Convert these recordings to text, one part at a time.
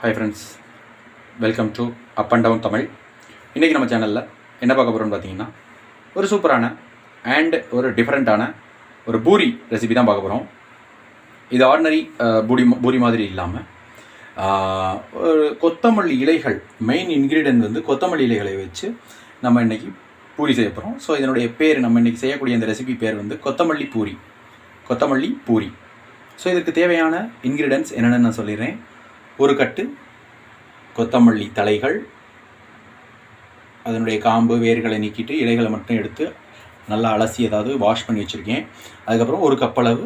Hi friends welcome to up and down Tamil இன்றைக்கி நம்ம சேனலில் என்ன பார்க்க போகிறோம்னு பார்த்தீங்கன்னா ஒரு சூப்பரான அண்ட் ஒரு டிஃப்ரெண்ட்டான ஒரு பூரி ரெசிபி தான் பார்க்க போகிறோம் இது ஆர்டினரி பூரி பூரி மாதிரி இல்லாமல் ஒரு கொத்தமல்லி இலைகள் மெயின் இன்க்ரீடியன்ட் வந்து கொத்தமல்லி இலைகளை வச்சு நம்ம இன்றைக்கி பூரி செய்ய போகிறோம் ஸோ இதனுடைய பேர் நம்ம இன்றைக்கி செய்யக்கூடிய இந்த ரெசிபி பேர் வந்து கொத்தமல்லி பூரி. கொத்தமல்லி பூரி. ஸோ இதுக்கு தேவையான இன்க்ரீடியன்ஸ் என்னென்னு நான் சொல்லிடுறேன். ஒரு கட்டு கொத்தமல்லி தலைகள் அதனுடைய காம்பு வேர்களை நீக்கிட்டு இலைகளை மட்டும் எடுத்து நல்லா அலசி ஏதாவது வாஷ் பண்ணி வச்சுருக்கேன். அதுக்கப்புறம் ஒரு கப் அளவு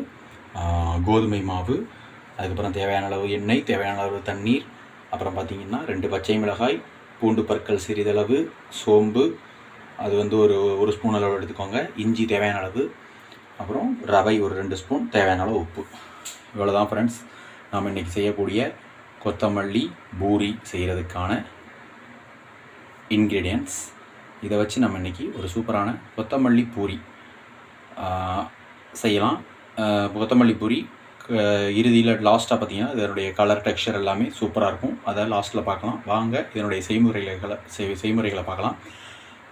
கோதுமை மாவு அதுக்கப்புறம் தேவையான அளவு எண்ணெய் தேவையான அளவு தண்ணீர் அப்புறம் பார்த்திங்கன்னா ரெண்டு பச்சை மிளகாய் பூண்டு பற்கள் சிறிதளவு சோம்பு அது வந்து ஒரு ஒரு ஸ்பூன் அளவு எடுத்துக்கோங்க. இஞ்சி தேவையான அளவு அப்புறம் ரவை ஒரு ரெண்டு ஸ்பூன் தேவையான அளவு உப்பு. இவ்வளோ தான் ஃப்ரெண்ட்ஸ் நாம் இன்றைக்கி செய்யக்கூடிய கொத்தமல்லி பூரி செய்கிறதுக்கான இன்க்ரீடியன்ஸ் இதை வச்சு நம்ம இன்றைக்கி ஒரு சூப்பரான கொத்தமல்லி பூரி செய்யலாம். கொத்தமல்லி பூரி இறுதியில் லாஸ்ட்டாக பார்த்தீங்கன்னா இதனுடைய கலர் டெக்ஸ்சர் எல்லாமே சூப்பராக இருக்கும். அதை லாஸ்ட்டில் பார்க்கலாம். வாங்க இதனுடைய செய்முறைகளை செய் செய்முறைகளை பார்க்கலாம்.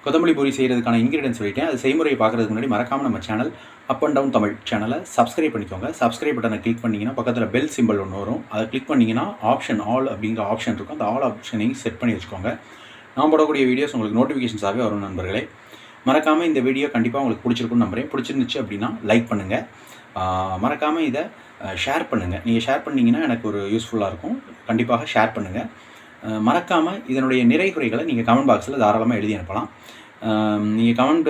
கொத்தமல்லி பூரி செய்கிறதுக்கான இன்க்ரீடியன்ஸ் சொல்லிட்டேன். அது செய்முறையை பார்க்குறதுக்கு முன்னாடி மறக்காமல் நம்ம channel up and down Tamil சேனலை சப்ஸ்கிரைப் பண்ணிக்கோங்க. சப்ஸ்கிரைப் பட்டனை கிளிக் பண்ணிங்கன்னா பக்கத்தில் பெல் சிம்பிள் ஒன்று வரும். அதை கிளிக் பண்ணிங்கன்னா ஆப்ஷன் ஆல் அப்படிங்கிற ஆப்ஷன் இருக்கும். அந்த ஆல் ஆப்ஷனையும் செட் பண்ணி வச்சுக்கோங்க. நான் போடக்கூடிய வீடியோஸ் உங்களுக்கு நோட்டிஃபிகேஷன்ஸாகவே வரும் நண்பர்களே. மறக்காமல் இந்த வீடியோ கண்டிப்பாக உங்களுக்கு பிடிச்சிருக்குன்னு நம்புறேன். பிடிச்சிருந்துச்சு அப்படின்னா லைக் பண்ணுங்கள் மறக்காமல் இதை ஷேர் பண்ணுங்கள் நீங்கள் ஷேர் பண்ணிங்கன்னா எனக்கு ஒரு யூஸ்ஃபுல்லாக இருக்கும். கண்டிப்பாக ஷேர் பண்ணுங்கள் மறக்காமல் இதனுடைய நிறை குறைகளை நீங்கள் கமெண்ட் பாக்ஸில் தாராளமாக எழுதி அனுப்பலாம். நீங்கள் கமெண்ட்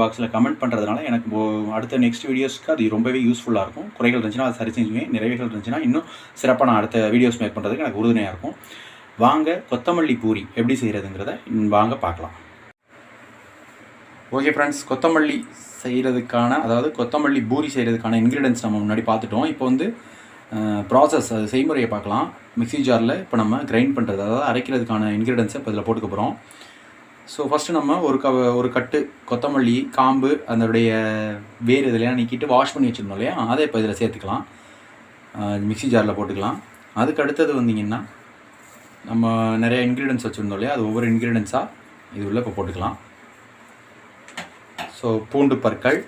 பாக்ஸில் கமெண்ட் பண்ணுறதுனால எனக்கு அடுத்த நெக்ஸ்ட் வீடியோஸ்க்கு அது ரொம்பவே யூஸ்ஃபுல்லாக இருக்கும். குறைகள் இருந்துச்சுன்னா அது சரி செஞ்சுவேன். நிறைவுகள் இருந்துச்சுன்னா இன்னும் சிறப்பாக நான் அடுத்த வீடியோஸ் மேக் பண்ணுறதுக்கு எனக்கு உறுதுணையாக இருக்கும். வாங்க கொத்தமல்லி பூரி எப்படி செய்கிறதுங்கிறத வாங்க பார்க்கலாம். ஓகே ஃப்ரெண்ட்ஸ் கொத்தமல்லி செய்கிறதுக்கான அதாவது கொத்தமல்லி பூரி செய்கிறதுக்கான இன்க்ரீடியன்ஸ் நம்ம முன்னாடி பார்த்துட்டோம். இப்போ வந்து ப்ராசஸ் அது செய்முறையை பார்க்கலாம். மிக்ஸி ஜாரில் இப்போ நம்ம கிரைண்ட் பண்ணுறது அதாவது அரைக்கிறதுக்கான இன்க்ரீடியன்ஸை இப்போ இதில் போட்டுக்க போகிறோம் ஸோ ஃபஸ்ட்டு நம்ம ஒரு க ஒரு கட்டு கொத்தமல்லி காம்பு அதனுடைய வேர் இதெல்லாம் நீக்கிட்டு வாஷ் பண்ணி வச்சுருந்தோம் இல்லையா? அதை இப்போ இதில் சேர்த்துக்கலாம். மிக்ஸி ஜாரில் போட்டுக்கலாம். அதுக்கு அடுத்தது வந்தீங்கன்னா நம்ம நிறைய இன்க்ரீடியன்ஸ் வச்சுருந்தோம் இல்லையா? அது ஒவ்வொரு இன்க்ரீடியன்ஸாக இது உள்ள இப்போ போட்டுக்கலாம். ஸோ பூண்டு பற்கள்.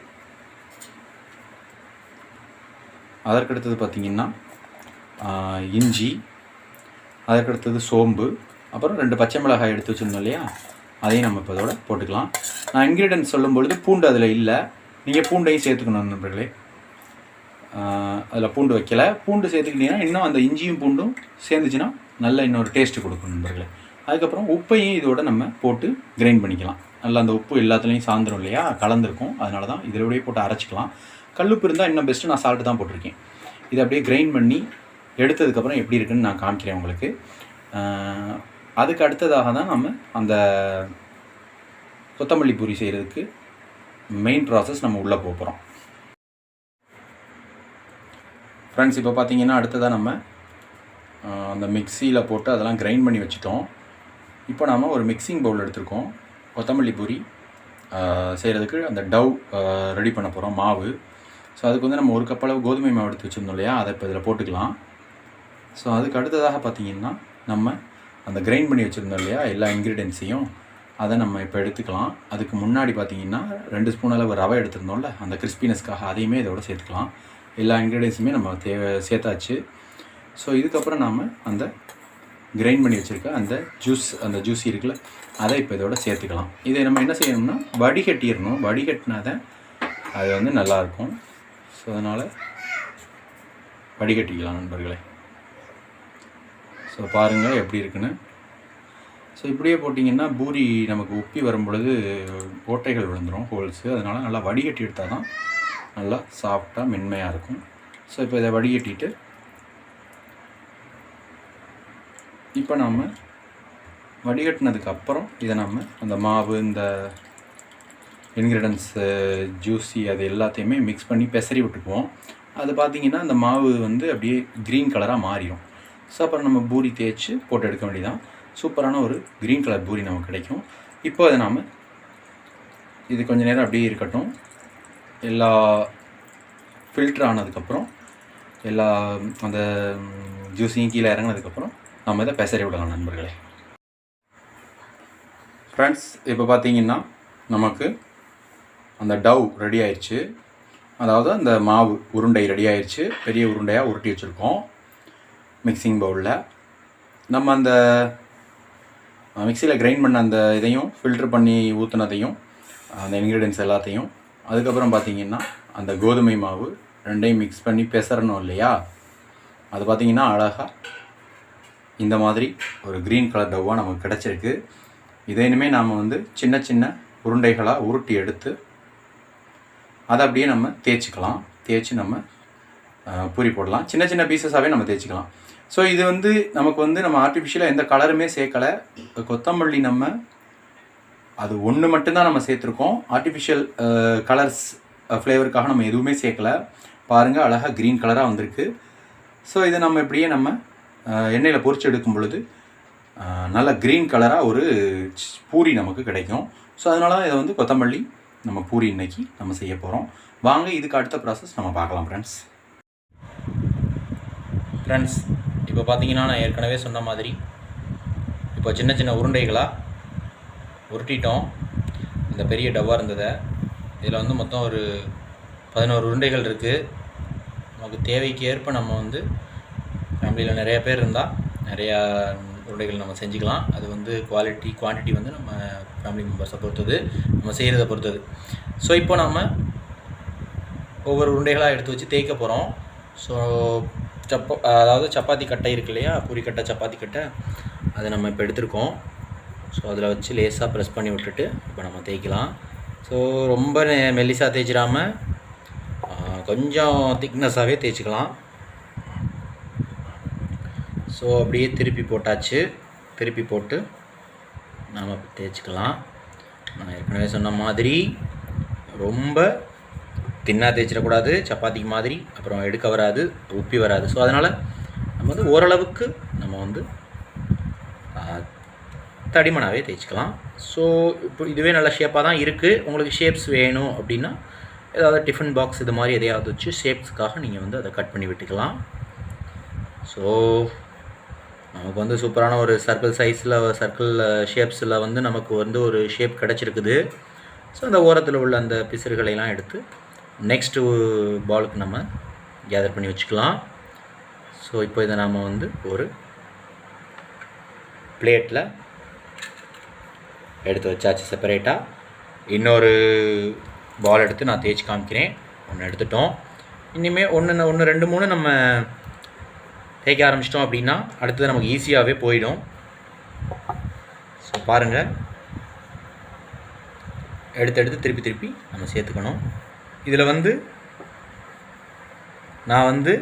அதற்கடுத்தது பார்த்திங்கன்னா இஞ்சி. அதற்கடுத்தது சோம்பு. அப்புறம் ரெண்டு பச்சை மிளகாய் எடுத்து வச்சுருந்தோம் இல்லையா? அதையும் நம்ம இப்போ இதோட போட்டுக்கலாம். நான் இன்க்ரீடியன்ட் சொல்லும் பொழுது பூண்டு அதில் இல்லை. நீங்கள் பூண்டையும் சேர்த்துக்கணும் நண்பர்களே. அதில் பூண்டு வைக்கலை. பூண்டு சேர்த்துக்கிட்டீங்கன்னா இன்னும் அந்த இஞ்சியும் பூண்டும் சேர்ந்துச்சுன்னா நல்ல இன்னொரு டேஸ்ட்டு கொடுக்கும் நண்பர்களே. அதுக்கப்புறம் உப்பையும் இதோட நம்ம போட்டு கிரைண்ட் பண்ணிக்கலாம். நல்லா அந்த உப்பு எல்லாத்துலேயும் சாந்துரும் இல்லையா? கலந்துருக்கும். அதனால தான் இதிலோடய போட்டு அரைச்சிக்கலாம். கல்லுப்பு இருந்தால் இன்னும் பெஸ்ட்டு நான் சால்ட்டு தான் போட்டிருக்கேன். இதை அப்படியே கிரைண்ட் பண்ணி எடுத்ததுக்கப்புறம் எப்படி இருக்குன்னு நான் காமிக்கிறேன் உங்களுக்கு. அதுக்கு அடுத்ததாக தான் நம்ம அந்த கொத்தமல்லி பூரி செய்கிறதுக்கு மெயின் ப்ராசஸ் நம்ம உள்ளே போக போகிறோம் ஃப்ரெண்ட்ஸ் இப்போ பார்த்தீங்கன்னா அடுத்ததாக நம்ம அந்த மிக்சியில் போட்டு அதெல்லாம் கிரைண்ட் பண்ணி வச்சுட்டோம். இப்போ நாம் ஒரு மிக்சிங் பவுல் எடுத்திருக்கோம். கொத்தமல்லி பூரி செய்கிறதுக்கு அந்த டவ் ரெடி பண்ண போகிறோம் மாவு. ஸோ அதுக்கு வந்து நம்ம ஒரு கப்பளவு கோதுமை மாவு எடுத்து வச்சுருந்தோம் இல்லையா? அதை இப்போ இதில் போட்டுக்கலாம். ஸோ அதுக்கு அடுத்ததாக பார்த்தீங்கன்னா நம்ம அந்த கிரைண்ட் பண்ணி வச்சுருந்தோம் இல்லையா எல்லா இன்க்ரீடியன்ஸையும் அதை நம்ம இப்போ எடுத்துக்கலாம். அதுக்கு முன்னாடி பார்த்தீங்கன்னா ரெண்டு ஸ்பூன் அளவு ரவை எடுத்திருந்தோம்ல அந்த கிறிஸ்பினஸ்க்காக அதையுமே இதோட சேர்த்துக்கலாம். எல்லா இன்க்ரீடியன்ஸுமே நம்ம தேவை சேர்த்தாச்சு. ஸோ இதுக்கப்புறம் நாம் அந்த கிரைண்ட் பண்ணி வச்சுருக்க அந்த ஜூஸ் அந்த ஜூஸ் இருக்குல்ல அதை இப்போ இதோட சேர்த்துக்கலாம். இதை நம்ம என்ன செய்யணும்னா வடிகட்டிடணும். வடிகட்டினா தான் அது வந்து நல்லாயிருக்கும். ஸோ அதனால் வடிகட்டிக்கலாம் நண்பர்களே. ஸோ பாருங்கள் எப்படி இருக்குன்னு. ஸோ இப்படியே போட்டிங்கன்னா பூரி நமக்கு உப்பி வரும்பொழுது ஓட்டைகள் விழுந்துடும் ஹோல்ஸு அதனால் நல்லா வடிகட்டி எடுத்தால் தான் நல்லா சாஃப்டாக மென்மையாக இருக்கும். ஸோ இப்போ இதை வடிகட்டிட்டு இப்போ நாம் வடிகட்டினதுக்கு அப்புறம் இதை நம்ம அந்த மாவு இந்த இன்க்ரீடியன்ஸு ஜூஸி அது எல்லாத்தையுமே மிக்ஸ் பண்ணி பெசரி விட்டுக்குவோம். அது பார்த்திங்கன்னா அந்த மாவு வந்து அப்படியே க்ரீன் கலராக மாறிடும் ஸோ அப்புறம் நம்ம பூரி தேய்ச்சி போட்டு எடுக்க வேண்டியதான் சூப்பரான ஒரு க்ரீன் கலர் பூரி நமக்கு கிடைக்கும். இப்போ அதை நாம் இது கொஞ்ச நேரம் அப்படியே இருக்கட்டும். எல்லா ஃபில்டர் ஆனதுக்கப்புறம் எல்லா அந்த ஜூஸையும் கீழே இறங்கினதுக்கப்புறம் நம்ம இதை பெசரி விடலாம் நண்பர்களே. ஃப்ரெண்ட்ஸ் இப்போ பார்த்தீங்கன்னா நமக்கு அந்த டவ் ரெடி ஆயிடுச்சு அதாவது அந்த மாவு உருண்டை ரெடி ஆயிடுச்சு பெரிய உருண்டையாக உருட்டி வச்சுருக்கோம். மிக்சிங் பவுலில் நம்ம அந்த மிக்சியில் கிரைண்ட் பண்ண அந்த இதையும் ஃபில்ட்ரு பண்ணி ஊற்றுனதையும் அந்த இன்க்ரீடியன்ஸ் எல்லாத்தையும். அதுக்கப்புறம் பார்த்தீங்கன்னா அந்த கோதுமை மாவு ரெண்டையும் மிக்ஸ் பண்ணி பெசரணும் இல்லையா? அது பார்த்தீங்கன்னா அழகாக இந்த மாதிரி ஒரு க்ரீன் கலர் டவ்வாக நமக்கு கிடச்சிருக்கு. இதை இனிமேல் நாம் வந்து சின்ன சின்ன உருண்டைகளாக உருட்டி எடுத்து அதை அப்படியே நம்ம தேய்ச்சிக்கலாம். தேய்ச்சி நம்ம பூரி போடலாம். சின்ன சின்ன பீசஸாகவே நம்ம தேய்ச்சிக்கலாம். ஸோ இது வந்து நமக்கு வந்து நம்ம ஆர்டிஃபிஷியலாக எந்த கலருமே சேர்க்கலை. கொத்தமல்லி நம்ம அது ஒன்று மட்டும்தான் நம்ம சேர்த்துருக்கோம். ஆர்டிஃபிஷியல் கலர்ஸ் ஃப்ளேவருக்காக நம்ம எதுவுமே சேர்க்கல. பாருங்கள் அழகாக க்ரீன் கலராக வந்திருக்கு. ஸோ இதை நம்ம இப்படியே நம்ம எண்ணெயில் பொறிச்சு எடுக்கும் பொழுது நல்ல க்ரீன் கலராக ஒரு பூரி நமக்கு கிடைக்கும். ஸோ அதனால தான் இதை வந்து கொத்தமல்லி நம்ம பூரி இன்னைக்கு நம்ம செய்ய போகிறோம் வாங்க இதுக்கு அடுத்த ப்ராசஸ் நம்ம பார்க்கலாம் ஃப்ரெண்ட்ஸ் ஃப்ரெண்ட்ஸ் இப்போ பார்த்தீங்கன்னா நான் ஏற்கனவே சொன்ன மாதிரி இப்போ சின்ன சின்ன உருண்டைகளாக உருட்டிட்டோம். இந்த பெரிய டவ்வா இருந்ததை. இதில் வந்து மொத்தம் ஒரு பதினோரு உருண்டைகள் இருக்குது நமக்கு தேவைக்கு ஏற்ப நம்ம வந்து ஃபேமிலியில் நிறையா பேர் இருந்தால் நிறையா உருண்டைகள் நம்ம செஞ்சுக்கலாம். அது வந்து குவாலிட்டி குவான்டிட்டி வந்து நம்ம ஃபேமிலி மெம்பர்ஸை பொறுத்தது நம்ம செய்கிறத பொறுத்தது. ஸோ இப்போ நம்ம ஒவ்வொரு உருண்டைகளாக எடுத்து வச்சு தேய்க்க போகிறோம் ஸோ சப்பா அதாவது சப்பாத்தி கட்டை இருக்கு இல்லையா? பூரி கட்டை சப்பாத்தி கட்டை. அதை நம்ம இப்போ எடுத்திருக்கோம். ஸோ அதில் வச்சு லேசாக ப்ரெஸ் பண்ணி விட்டுட்டு இப்போ நம்ம தேய்க்கலாம். ஸோ ரொம்ப நெ- தேய்ச்சிடாமல் கொஞ்சம் திக்னஸாகவே தேய்ச்சிக்கலாம். ஸோ அப்படியே திருப்பி போட்டாச்சு. திருப்பி போட்டு நாம் தேய்ச்சிக்கலாம். நான் ஏற்கனவே சொன்ன மாதிரி ரொம்ப தின்னா தேய்ச்சிடக்கூடாது சப்பாத்திக்கு மாதிரி அப்புறம் எடுக்க வராது உப்பி வராது. ஸோ அதனால் நம்ம வந்து ஓரளவுக்கு நம்ம வந்து தடிமனாகவே தேய்ச்சிக்கலாம். ஸோ இப்போ இதுவே நல்ல ஷேப்பாக தான் இருக்குது உங்களுக்கு ஷேப்ஸ் வேணும் அப்படின்னா ஏதாவது டிஃபன் பாக்ஸ் இது மாதிரி எதையாவது வச்சு ஷேப்ஸ்க்காக நீங்கள் வந்து அதை கட் பண்ணி விட்டுக்கலாம். ஸோ நமக்கு வந்து சூப்பரான ஒரு சர்க்கிள் சைஸில் சர்க்கிள் ஷேப்ஸில் வந்து நமக்கு வந்து ஒரு ஷேப் கிடச்சிருக்குது. ஸோ அந்த ஓரத்தில் உள்ள அந்த பிசிறுகளையெல்லாம் எடுத்து நெக்ஸ்ட்டு பாலுக்கு நம்ம கேதர் பண்ணி வச்சுக்கலாம். ஸோ இப்போ இதை நாம் வந்து ஒரு பிளேட்டில் எடுத்து வச்சாச்சு செப்பரேட்டாக இன்னொரு பால் எடுத்து நான் தேய்ச்சி காமிக்கிறேன். ஒன்று எடுத்துட்டோம். இனிமேல் ஒன்று ஒன்று ரெண்டு மூணு நம்ம தேய்க்க ஆரம்பிச்சிட்டோம் அப்படின்னா அடுத்தது நமக்கு ஈஸியாகவே போயிடும். ஸோ பாருங்கள் எடுத்து எடுத்து திருப்பி திருப்பி நம்ம சேர்த்துக்கணும். இதில் வந்து நான் வந்து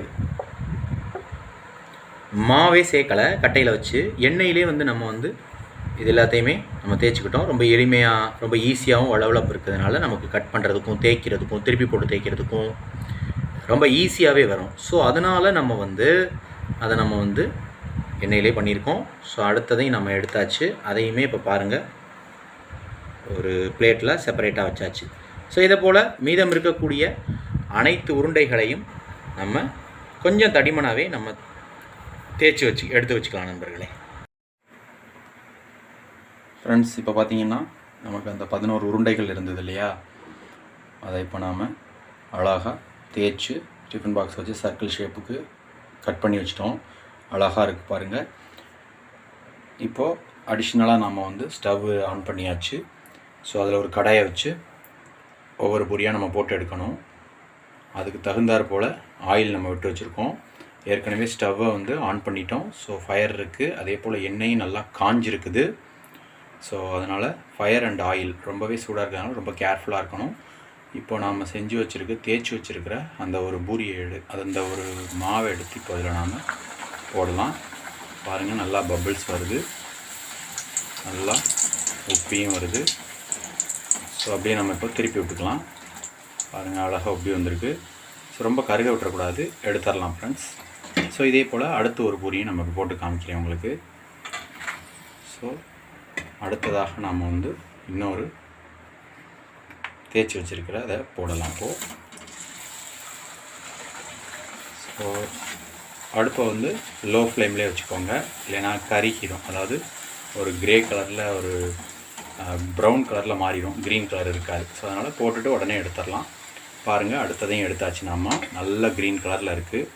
மாவே சேர்க்கலை கட்டையில் வச்சு. எண்ணெயிலே வந்து நம்ம வந்து இது எல்லாத்தையுமே நம்ம தேய்ச்சிக்கிட்டோம். ரொம்ப எளிமையாக ரொம்ப ஈஸியாகவும் வளவளப்பு இருக்கிறதுனால நமக்கு கட் பண்ணுறதுக்கும் தேய்க்கிறதுக்கும் திருப்பி போட்டு தேய்க்கிறதுக்கும் ரொம்ப ஈஸியாகவே வரும். ஸோ அதனால் நம்ம வந்து அதை நம்ம வந்து எண்ணெயிலே பண்ணியிருக்கோம். ஸோ அடுத்ததையும் நம்ம எடுத்தாச்சு. அதையுமே இப்போ பாருங்கள் ஒரு பிளேட்டில் செப்பரேட்டாக வச்சாச்சு. ஸோ இதை போல் மீதம் இருக்கக்கூடிய அனைத்து உருண்டைகளையும் நம்ம கொஞ்சம் தடிமனாகவே நம்ம தேய்ச்சி வச்சு எடுத்து வச்சுக்கலாம் நண்பர்களே. ஃப்ரெண்ட்ஸ் இப்போ பார்த்தீங்கன்னா நமக்கு அந்த பதினோரு உருண்டைகள் இருந்தது இல்லையா? அதை இப்போ நாம் அழகாக தேய்ச்சி டிஃபன் பாக்ஸ் வச்சு சர்க்கிள் ஷேப்புக்கு கட் பண்ணி வச்சிட்டோம். அழகாக இருக்குது பாருங்கள் இப்போது அடிஷ்னலாக நாம் வந்து ஸ்டவ் ஆன் பண்ணியாச்சு. ஸோ அதில் ஒரு கடாயை வச்சு ஒவ்வொரு பொரியாக நம்ம போட்டு எடுக்கணும். அதுக்கு தகுந்தாற் போல் ஆயில் நம்ம விட்டு வச்சுருக்கோம். ஏற்கனவே ஸ்டவ்வை வந்து ஆன் பண்ணிட்டோம். ஸோ ஃபயர் இருக்குது அதே போல் எண்ணெயும் நல்லா காஞ்சிருக்குது. ஸோ அதனால் ஃபயர் அண்ட் ஆயில் ரொம்பவே சூடாக இருக்கிறதுனால ரொம்ப கேர்ஃபுல்லாக இருக்கணும். இப்போ நாம் செஞ்சு வச்சுருக்க தேய்ச்சி வச்சுருக்கிற அந்த ஒரு பூரியை எடு அது அந்த ஒரு மாவை எடுத்து இப்போ அதில் நாம் போடலாம். பாருங்கள் நல்லா பபிள்ஸ் வருது. நல்லா உப்பியும் வருது. ஸோ அப்படியே நம்ம இப்போ திருப்பி விட்டுக்கலாம். பாருங்கள் அழகாக அப்படி வந்திருக்கு. ஸோ ரொம்ப கருக விட்டுறக்கூடாது எடுத்துடலாம் ஃப்ரெண்ட்ஸ் ஸோ இதே போல் அடுத்து ஒரு பூரியும் நமக்கு போட்டு காமிக்கிறேன் உங்களுக்கு. ஸோ அடுத்ததாக நாம் வந்து இன்னொரு தேய்ச்சி வச்சுருக்கிற அதை போடலாம் இப்போது ஸோ அடுப்பை வந்து லோ ஃப்ளேம்லேயே வச்சுக்கோங்க. இல்லைன்னா கறிக்கிடும் அதாவது ஒரு கிரே கலரில் ஒரு ப்ரௌன் கலரில் மாறிடும் க்ரீன் கலர் இருக்காது. ஸோ அதனால் போட்டுட்டு உடனே எடுத்துடலாம். பாருங்கள் அடுத்ததையும் எடுத்தாச்சு நாம நல்ல க்ரீன் கலரில் இருக்குது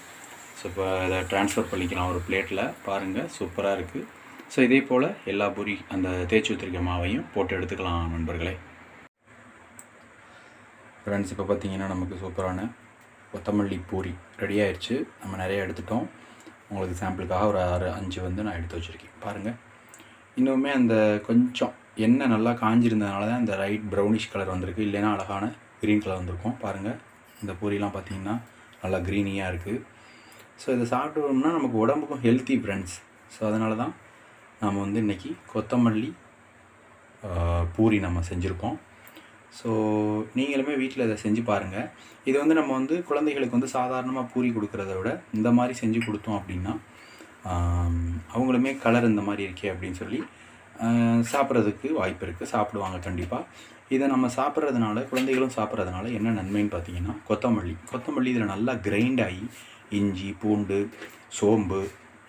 ஸோ இப்போ அதை ட்ரான்ஸ்ஃபர் பண்ணிக்கலாம் ஒரு பிளேட்டில் பாருங்கள் சூப்பராக இருக்குது ஸோ இதே போல் எல்லா பூரி அந்த தேய்ச்சி ஊற்றிருக்க மாவையும் போட்டு எடுத்துக்கலாம் நண்பர்களே. ஃப்ரெண்ட்ஸ் இப்போ பார்த்தீங்கன்னா நமக்கு சூப்பரான கொத்தமல்லி பூரி ரெடி ஆயிடுச்சு நம்ம நிறைய எடுத்துட்டோம். உங்களுக்கு சாம்பிளுக்காக ஒரு ஆறு அஞ்சு வந்து நான் எடுத்து வச்சுருக்கேன். பாருங்கள் இன்னுமே அந்த கொஞ்சம் எண்ணெய் நல்லா காஞ்சிருந்ததுனால தான் இந்த ரைட் ப்ரௌனிஷ் கலர் வந்திருக்கு. இல்லைன்னா அழகான க்ரீன் கலர் வந்திருக்கும். பாருங்கள் இந்த பூரிலாம் பார்த்தீங்கன்னா நல்லா க்ரீனியாக இருக்குது ஸோ இதை சாப்பிட்டோம்னா நமக்கு உடம்புக்கும் ஹெல்த்தி ஃப்ரெண்ட்ஸ் ஸோ அதனால தான் நாம் வந்து இன்றைக்கி கொத்தமல்லி பூரி நம்ம செஞ்சுருக்கோம். ஸோ நீங்களுமே வீட்டில் இதை செஞ்சு பாருங்கள் இது வந்து நம்ம வந்து குழந்தைகளுக்கு வந்து சாதாரணமாக பூரி கொடுக்குறத விட இந்த மாதிரி செஞ்சு கொடுத்தோம் அப்படின்னா அவங்களுமே கலர் இந்த மாதிரி இருக்கே அப்படின்னு சொல்லி சாப்பிட்றதுக்கு வாய்ப்பு இருக்குது சாப்பிடுவாங்க கண்டிப்பாக இதை நம்ம சாப்பிட்றதுனால குழந்தைகளும் சாப்பிட்றதுனால என்ன நன்மைன்னு பார்த்தீங்கன்னா கொத்தமல்லி. கொத்தமல்லி இதில் நல்லா கிரைண்ட் ஆகி இஞ்சி பூண்டு சோம்பு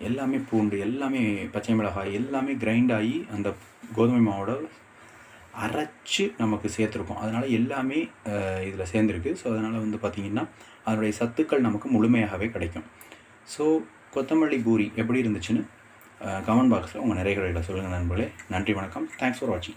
எல்லாமே பூண்டு எல்லாமே பச்சை மிளகாய் எல்லாமே கிரைண்ட் ஆகி அந்த கோதுமை மாவோட அரைச்சு நமக்கு சேர்த்துருக்கோம். அதனால் எல்லாமே இதில் சேர்ந்துருக்கு. ஸோ அதனால் வந்து பார்த்திங்கன்னா அதனுடைய சத்துக்கள் நமக்கு முழுமையாகவே கிடைக்கும். ஸோ கொத்தமல்லி பூரி எப்படி இருந்துச்சுன்னு கமெண்ட் பாக்ஸில் உங்கள் நிறைகளை சொல்லுங்கள் நண்பர்களே. நன்றி வணக்கம். தேங்க்ஸ் ஃபார் வாட்சிங்